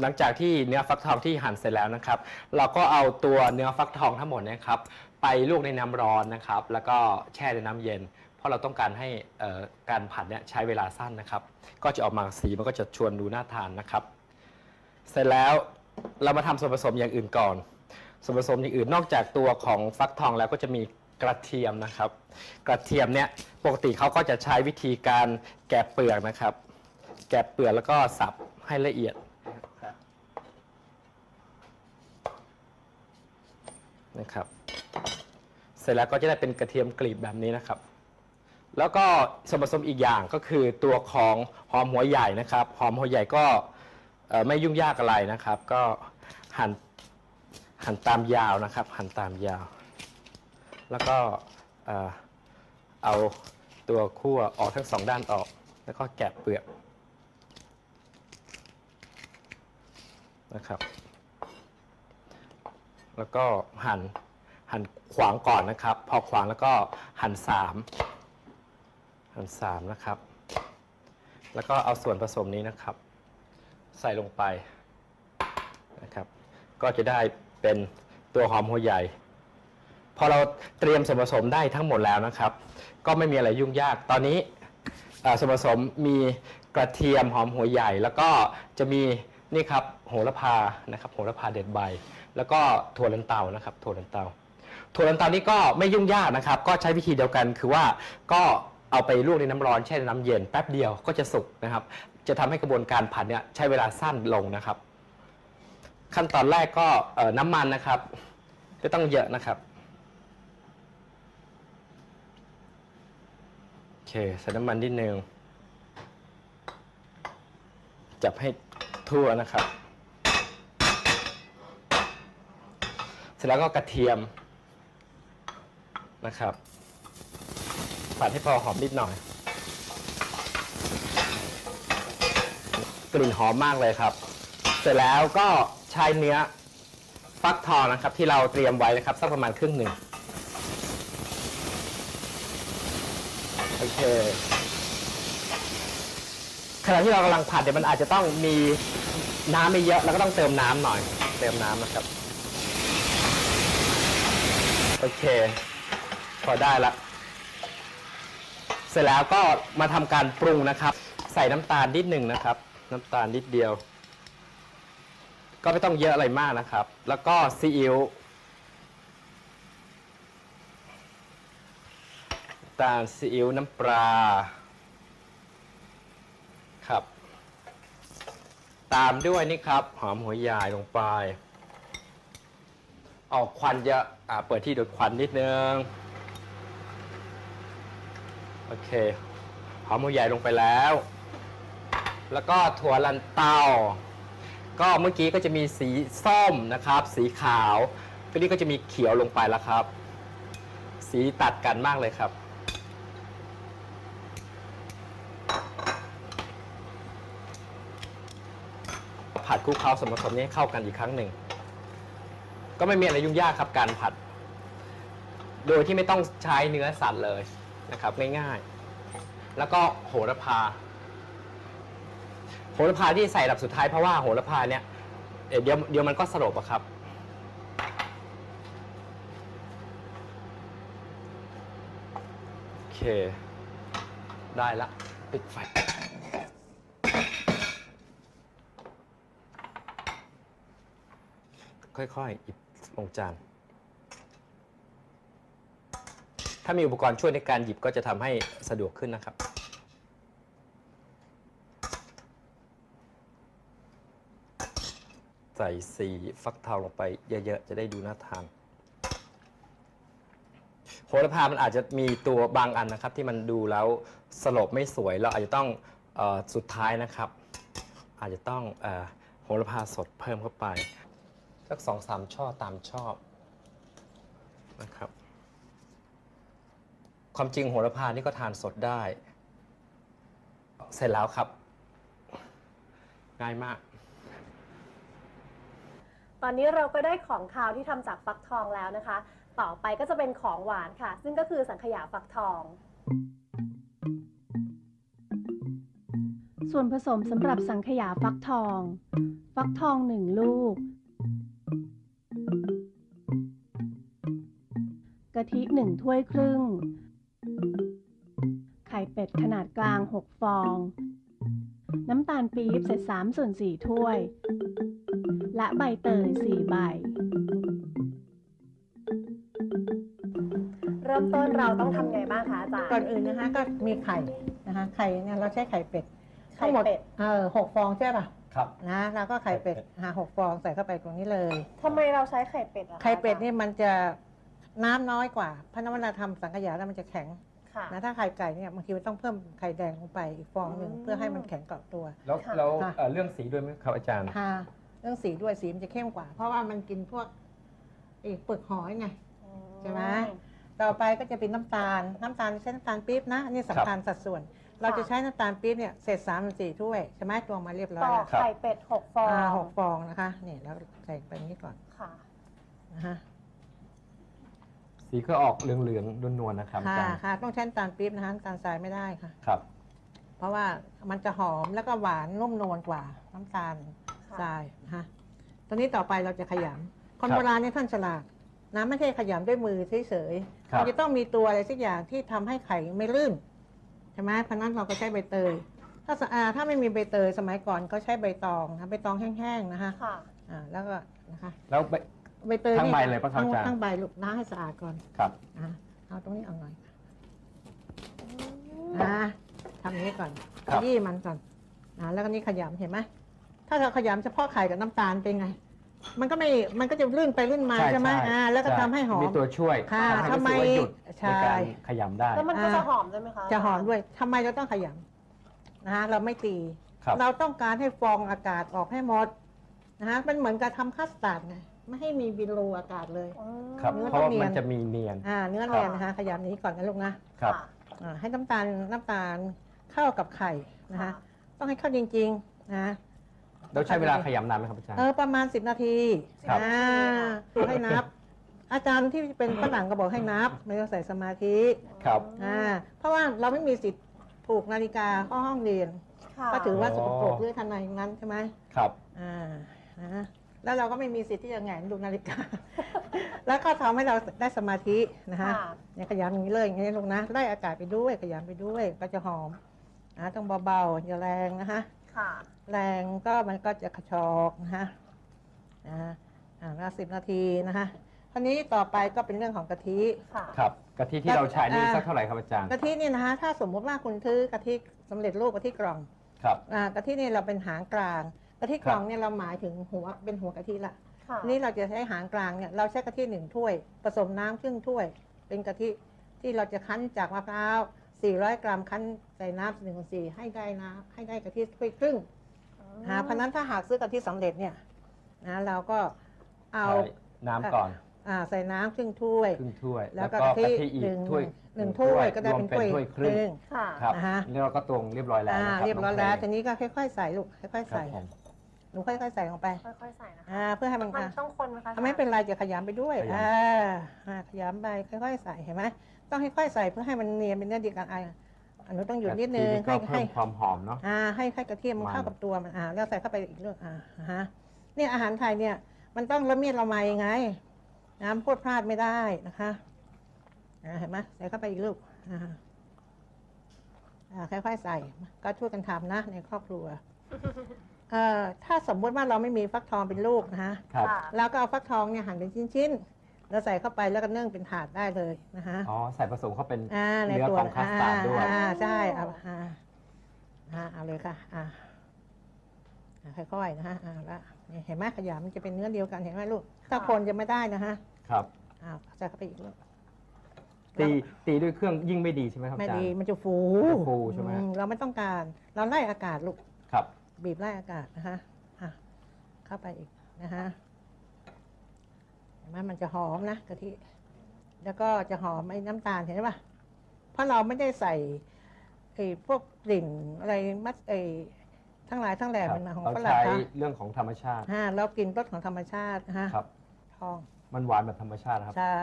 หลังจากที่เนื้อฟักทองที่หั่นเสร็จแล้วนะครับ เราก็เอาตัวเนื้อฟักทองทั้งหมดนะครับไปลวกในน้ำร้อนนะครับ แล้วก็แช่ในน้ำเย็น เพราะเราต้องการให้การผัดเนี่ยใช้เวลาสั้นนะครับ ก็จะออกมาสีมันก็จะชวนดูน่าทานนะครับ เสร็จแล้วเรามาทำส่วนผสมอย่างอื่นก่อน ส่วนผสมอย่างอื่นนอกจากตัวของฟักทองแล้วก็จะมีกระเทียมนะครับ กระเทียมเนี่ยปกติเขาก็จะใช้วิธีการแกะเปลือกนะครับ แกะเปลือกแล้วก็สับให้ละเอียด นะครับ เสร็จแล้วก็จะได้เป็นกระเทียมกลีบแบบนี้นะครับ แล้วก็ส่วนผสมอีกอย่างก็คือตัวของหอมหัวใหญ่นะครับ หอมหัวใหญ่ก็ไม่ยุ่งยากอะไรนะครับ ก็หั่นหั่นตามยาวนะครับ หั่นตามยาว แล้วก็เอาตัวคั่วออกทั้งสองด้านออก แล้วก็แกะเปลือกนะครับ แล้วก็หั่นหั่นขวางก่อนนะครับ พอขวางแล้วก็หั่นสามหั่นสามนะครับ แล้วก็เอาส่วนผสมนี้นะครับ ใส่ลงไปนะครับ ก็จะได้เป็นตัวหอมหัวใหญ่ พอเราเตรียมส่วนผสมได้ทั้งหมดแล้วนะครับ ก็ไม่มีอะไรยุ่งยากตอนนี้ส่วนผสมมีกระเทียมหอมหัวใหญ่ แล้วก็จะมีนี่ครับ โหระพานะครับโหระพาเด็ดใบ แล้วก็ถั่วลันเตานะครับถั่วลันเตาถั่วลันเตานี่ก็ไม่ยุ่งยากนะครับ ก็ใช้วิธีเดียวกันคือว่าก็เอาไปลวกในน้ำร้อนแช่ในน้ำเย็นแป๊บเดียวก็จะสุกนะครับ จะทำให้กระบวนการผัดเนี่ยใช้เวลาสั้นลงนะครับ ขั้นตอนแรกก็น้ำมันนะครับไม่ต้องเยอะนะครับโอเคใส่น้ำมันนิดนึงจับให้ทั่วนะครับ เสร็จแล้วก็กระเทียมนะครับผัดให้พอหอมนิดหน่อย กลิ่นหอมมากเลยครับ เสร็จแล้วก็ใช้เนื้อฟักทองนะครับ ที่เราเตรียมไว้นะครับสักประมาณครึ่งหนึ่งโอเคขณะที่เรากำลังผัดเนี่ยมันอาจจะต้องมีน้ำไม่เยอะ แล้วก็ต้องเติมน้ำหน่อย เติมน้ำนะครับ โอเค พอได้ละ เสร็จแล้วก็มาทำการปรุงนะครับ ใส่น้ำตาลนิดหนึ่งนะครับ น้ำตาลนิดเดียว ก็ไม่ต้องเยอะอะไรมากนะครับ แล้วก็ซีอิ๊วตาลซีอิ๊วน้ำปลาครับ ตามด้วยนี่ครับ หอมหัวใหญ่ลงไป ออกควันเยอะอ่าเปิดที่ดูดควันนิดนึง โอเคหอมหัวใหญ่ลงไปแล้ว แล้วก็ถั่วลันเตา ก็เมื่อกี้ก็จะมีสีส้มนะครับ สีขาวตัวนี้ก็จะมีเขียวลงไปแล้วครับ สีตัดกันมากเลยครับ ผัดคลุกเคล้าส่วนผสมนี้เข้ากันอีกครั้งหนึ่ง ก็ไม่มีอะไรยุ่งยากครับการผัด โดยที่ไม่ต้องใช้เนื้อสัตว์เลยนะครับ ง่ายๆ แล้วก็โหระพา โหระพาที่ใส่ลำดับสุดท้ายเพราะว่าโหระพาเนี่ยเดี๋ยวเดี๋ยวมันก็สลบอะครับ โอเค ได้ละ ปิดไฟค่อยๆหยิบ ลงจาน ถ้ามีอุปกรณ์ช่วยในการหยิบก็จะทำให้สะดวกขึ้นนะครับ ใส่สีฟักทองลงไปเยอะๆ จะได้ดูน่าทานโหระพา มันอาจจะมีตัวบางอันนะครับ ที่มันดูแล้วสลบไม่สวย เราอาจจะต้องออสุดท้ายนะครับ อาจจะต้องอโหระพาสดเพิ่มเข้าไป สักสองสามช่อตามชอบนะครับ ความจริงโหระพานี่ก็ทานสดได้ เสร็จแล้วครับ ง่ายมาก ตอนนี้เราก็ได้ของคาวที่ทำจากฟักทองแล้วนะคะ ต่อไปก็จะเป็นของหวานค่ะ ซึ่งก็คือสังขยาฟักทอง ส่วนผสมสำหรับสังขยาฟักทอง ฟักทอง 1 ลูก กะทิ1ถ้วยครึ่ง ไข่เป็ดขนาดกลาง 6 ฟอง น้ำตาลปี๊บเศษ3ส่วน4ถ้วย และใบเตย4ใบ เริ่มต้นเราต้องทำไงบ้างคะอาจารย์ ก่อนอื่นนะคะก็มีไข่นะคะไข่เนี่ยเราใช้ไข่เป็ดทั้งหมดไข่เป็ด เออหกฟองใช่ป่ะครับ นะเราก็ไข่เป็ดไข่เป็ดหาหกฟองใส่เข้าไปตรงนี้เลย ทำไมเราใช้ไข่เป็ดอะคะไข่เป็ดนี่มันจะ น้ำน้อยกว่าเพราะน้ำเวลาทำสังขยาแล้วมันจะแข็งค่ะ นะถ้าไข่ไก่เนี่ยบางทีมันต้องเพิ่มไข่แดงลงไปอีกฟองหนึ่งอืม เพื่อให้มันแข็งเกาะตัว แล้วค่ะ แล้วค่ะ เอ่อเรื่องสีด้วยไหมครับอาจารย์ ค่ะเรื่องสีด้วยสีมันจะเข้มกว่า เพราะว่ามันกินพวกไอ้เปลือกหอยไงใช่ไหม ต่อไปก็จะเป็นน้ำตาล น้ำตาลใช้น้ำตาลปี๊บนะอันนี่สำคัญสัดส่วน เราจะใช้น้ำตาลปี๊บเนี่ยเศษสามสี่ถ้วยใช่ไหมตวงมาเรียบร้อยต่อแล้วครับไข่เป็ดหกฟองอ่าหกฟองนะคะนี่แล้วใส่ไปนี้ก่อนค่ะ นะฮะ สีก็ออกเหลืองๆนวลๆนะครับอาค่ะจารย์ค่ะ ต้องใช้น้ำตาลปี๊บนะคะน้ำตาลทรายไม่ได้ค่ะ ครับ เพราะว่ามันจะหอมแล้วก็หวานนุ่มนวลกว่าน้ำตาลค่ะทรายนะคะตอนนี้ต่อไปเราจะขยำคนครับโบราณเนี่ยท่านฉลาดนะไม่ใช่ขยำด้วยมือเฉยๆครับมันจะต้องมีตัวอะไรสักอย่างที่ทำให้ไข่ไม่ลื่นใช่ไหมเพราะฉะนั้นเราก็ใช้ใบเตย ถ้าสะอาถ้าไม่มีใบเตยสมัยก่อนก็ใช้ใบตองนะใบตองแห้งๆนะคะค่ะ อ่าแล้วก็นะคะ แล้วใบ ใบเตยทั้งนี่ใบเลยปะครับทั้งอาจารย์ ทั้งใบลูกล้างให้สะอาดก่อนครับอะเอาตรงนี้เอาหน่อยนะทำอย่างนี้ก่อนครับขยี้มันก่อนนะแล้วก็นี่ขยำเห็นไหมถ้าเราขยำเฉพาะไข่กับน้ำตาลเป็นไง มันก็ไม่มันก็จะลื่นไปลื่นมาใช่ไหมอ่าแล้วก็ทำให้หอมีมตัวช่วยค่ะทำให้รู้สึกว่าหยุดใช่ ในการขยำได้ แล้วมันก็อ่าจะหอมด้วยไหมคะจะหอมด้วยทำไมเราต้องขยำนะฮะเราไม่ตี ครับ เราต้องการให้ฟองอากาศออกให้หมดนะฮะมันเหมือนกับทำคัสตาร์ดไง ไม่ให้มีบิโลอากาศเลยอืมครับ เนื้อเพราะว่าต้องเนียน มันจะมีเนียน อ่าเนื้อครับแรงนะคะขยำนี้ก่อนนะลูกนะครับค่ะอ่าให้น้ำตาลน้ำตาลเข้ากับไข่นะคะ ต้องให้เข้าจริงๆนะแล้วใช้เวลาขยำนานไหมครับอาจารย์ เออประมาณ 10 นาทีครับ อ่าดูให้นับ อาจารย์ที่เป็นฝรั่งก็บอกให้นับไม่ต้องใส่สมาธิครับ อ่าเพราะว่าเราไม่มีสิทธิ์ผูกนาฬิกาเข้าห้องเรียนค่ะก็ถือว่าสอ๋อกปรกเรื่องทันในนั้นใช่ไหมครับ อ่านะ แล้วเราก็ไม่มีสิทธิ์ที่จะแหงนดูนาฬิกา แล้วก็ทำให้เราได้สมาธินะฮะค่ะ เนี่ยขยำอย่างนี้เลยอย่างนี้ลูกนะไล่อากาศไปด้วยขยำไปด้วยก็จะหอมนะต้องเบาๆอย่าแรงนะฮะค่ะ แรงก็มันก็จะกระชอกนะฮะอ่าอ่าแล้วสิบนาทีนะคะคราวนี้ต่อไปก็เป็นเรื่องของกะทิ ค่ะ ครับกะทิที่เราใช้นี่สักเท่าไหร่ครับอาจารย์กะทิเนี่ยนะคะถ้าสมมุติว่าคุณซื้อกะทิสำเร็จรูปกะทิกล่องครับอ่ากะทิเนี่ยเราเป็นหางกลาง กะทิกล่องเนี่ยเราหมายถึงหัวเป็นหัวกะทิละค่ะนี่เราจะใช้หางกลางเนี่ยเราใช้กะทิหนึ่งถ้วย ผสมน้ำครึ่งถ้วย เป็นกะทิที่เราจะคั้นจากมะพร้าว 400 กรัมคั้นใส่น้ำหนึ่งสี่ให้ได้น้ำให้ได้กะทิถ้วยครึ่งนะเพราะฉะนั้นถ้าหากซื้อกะทิสำเร็จเนี่ยนะเราก็เอา ใส่น้ำก่อนอ่าใส่น้ำครึ่งถ้วย ครึ่งถ้วย แล้วก็กะกะทิทิอีหกนึ่งถ้วยหนึ่งถ้วยก็ได้รวมเป็นถ้วยถ้วยครึ่ง ค่ะ ครับนะฮะนี่เราก็ตวงเรียบร้อยแล้วอ่านะครับเรียบร้อยแล้วน้ทีงเพนี้ก็ค่อย ๆ ใส่ลูกค่อย ๆ ครัใส่บผมห นูค่อยๆใส่ลงไป ค่อยๆใส่นะคะอ่า เพื่อให้มันมันอะต้องคนไหมคะอะไม่เป็นไรจะขยำไปด้วย ขยำ อ่าอ่าขยำไปค่อยๆใส่เห็นไหมต้องค่อยๆใส่เพื่อให้มันเนียนเป็นเนื้อเดียวกันอะอันนู้นต้องหยุดนิดนึงกะทิให้ก็เพิ่ให้ มความหอมเนาะ อ่าให้ให้กระเทียมมันมัน เข้ากับตัวมันอ่าแล้วใส่เข้าไปอีกเรื่องอ่าอ่าฮะเนี่ยอาหารไทยเนี่ย มันต้องละเมียดละไมไงน้ำพูดพลาดไม่ได้นะคะอ่าเห็นไหมใส่เข้าไปอีกลูกอ่าอ่าค่อยๆใส่ก็ช่วยกันทำนะในครอบครัว เอ่อถ้าสมมติว่าเราไม่มีฟักทองเป็นลูกนะคะครับ ค่ะ แล้วก็เอาฟักทองเนี่ยหั่นเป็นชิ้นๆแล้วใส่เข้าไปแล้วก็นึ่งเป็นถาดได้เลยนะคะอ๋อ ใส่ผสมเข้าเป็น อ่าในเนื้อตัวของคัสตาร์ดด้วย อ่าใช่เอาอ่าอ่าเอาเลยค่ะอ่าอ่าค่อยๆนะฮะอ่าแล้วนี่เห็นไหมขยำมันจะเป็นเนื้อเดียวกันเห็นไหมลูก ถ้าค่ะคนจะไม่ได้นะฮะครับ อ่าใส่เข้าไปอีกลูก ตี ตีด้วยเครื่องยิ่งไม่ดีใช่ไหมครับไม่อาจารดีย์ มันจะฟูมันจะฟูใช่ไหมอืเราไม่ต้องการ เราไล่อากาศลูกครั บบีบไล่อากาศนะคะอะเข้าไปอีกนะฮะเห็นไหมมันจะหอมนะกะทิแล้วก็จะหอมไอ้น้ำตาลเห็นปะเพราะเราไม่ได้ใส่ไอ้พวกกลิ่นอะไรมัดไอ้ทั้งหลายทั้งแหล่ครับมันมาของเราฝรั่งใช้ค่ะเรื่องของธรรมชาติอ่าเรากินรสของธรรมชาตินะฮะครับ ทองมันหวานแบบธรรมชาติครับ ใช่